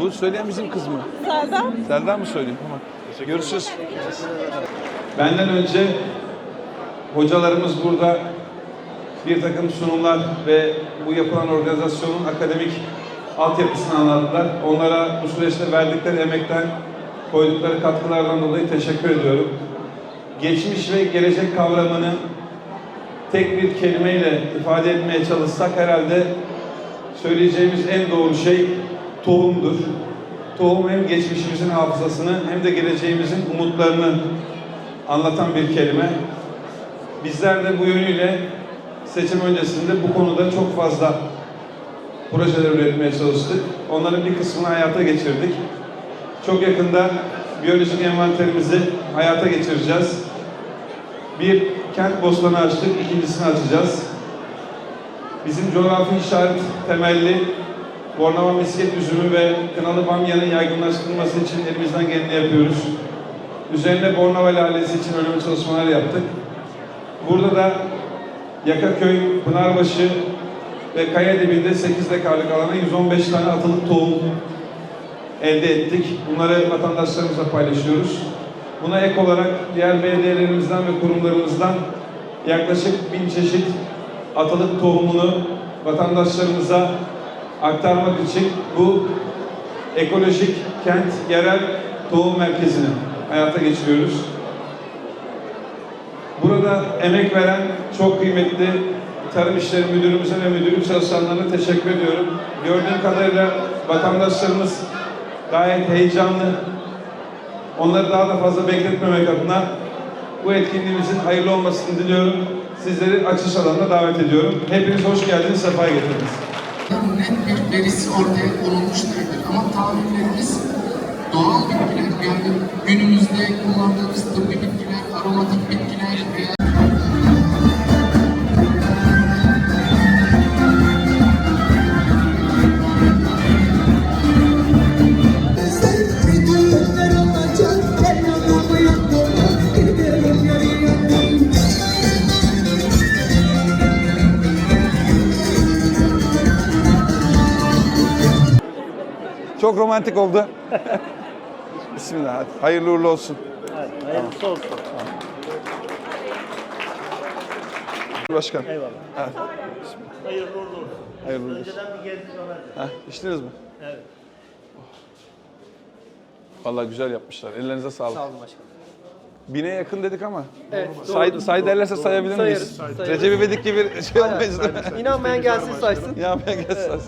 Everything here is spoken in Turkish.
Bu söyleyen bizim kız mı? Selda. Selda mı söylüyor? Tamam. Görüşürüz. Benden önce hocalarımız burada bir takım sunumlar ve bu yapılan organizasyonun akademik altyapısını anlattılar. Onlara bu süreçte verdikleri emekten, koydukları katkılardan dolayı teşekkür ediyorum. Geçmiş ve gelecek kavramını tek bir kelimeyle ifade etmeye çalışsak herhalde söyleyeceğimiz en doğru şey tohumdur. Tohum hem geçmişimizin hafızasını hem de geleceğimizin umutlarını anlatan bir kelime. Bizler de bu yönüyle seçim öncesinde bu konuda çok fazla projeler üretmeye çalıştık. Onların bir kısmını hayata geçirdik. Çok yakında biyolojik envanterimizi hayata geçireceğiz. Bir kent bostanı açtık, ikincisini açacağız. Bizim coğrafi işaret temelli Bornova misket üzümü ve kınalı bamyanın yaygınlaştırılması için elimizden geleni yapıyoruz. Üzerine Bornova lalesi için önemli çalışmalar yaptık. Burada da Yakaköy, Pınarbaşı ve Kaya dibinde 8 dekarlık alana 115 tane atılık tohum elde ettik. Bunları vatandaşlarımızla paylaşıyoruz. Buna ek olarak diğer belediyelerimizden ve kurumlarımızdan yaklaşık bin çeşit atalık tohumunu vatandaşlarımıza aktarmak için bu ekolojik kent yerel tohum merkezini hayata geçiriyoruz. Burada emek veren çok kıymetli Tarım İşleri Müdürümüze ve müdürlük çalışanlarına teşekkür ediyorum. Gördüğüm kadarıyla vatandaşlarımız gayet heyecanlı. Onları daha da fazla bekletmemek adına bu etkinliğimizin hayırlı olmasını diliyorum. Sizleri açış alanına davet ediyorum. Hepiniz hoş geldiniz, sefa getirdiniz. Ortaya konulmuş değildir. Ama tahminlerimiz doğal bitkiler, yani günümüzde kullandığımız tıbbi bitkiler, aromatik bitkiler Çok romantik oldu. Bismillah. Hadi. Hayırlı uğurlu olsun. Hayırlısı olsun. Başkan. Eyvallah. Evet. Hayırlı uğurlu olsun. Hayırlı uğurlu olsun. Önceden bir gezdiniz ona. Ha, içtiniz mi? Evet. Vallahi güzel yapmışlar. Ellerinize sağlık. Sağ olun başkanım. Bine yakın dedik ama. Evet, Say, doğru. say derlerse sayabilir miyiz? Sayarız, sayarız. Recep İvedik gibi şey olmayız? İnanmayan gelsin saysın. Ya ben gelsin. Evet.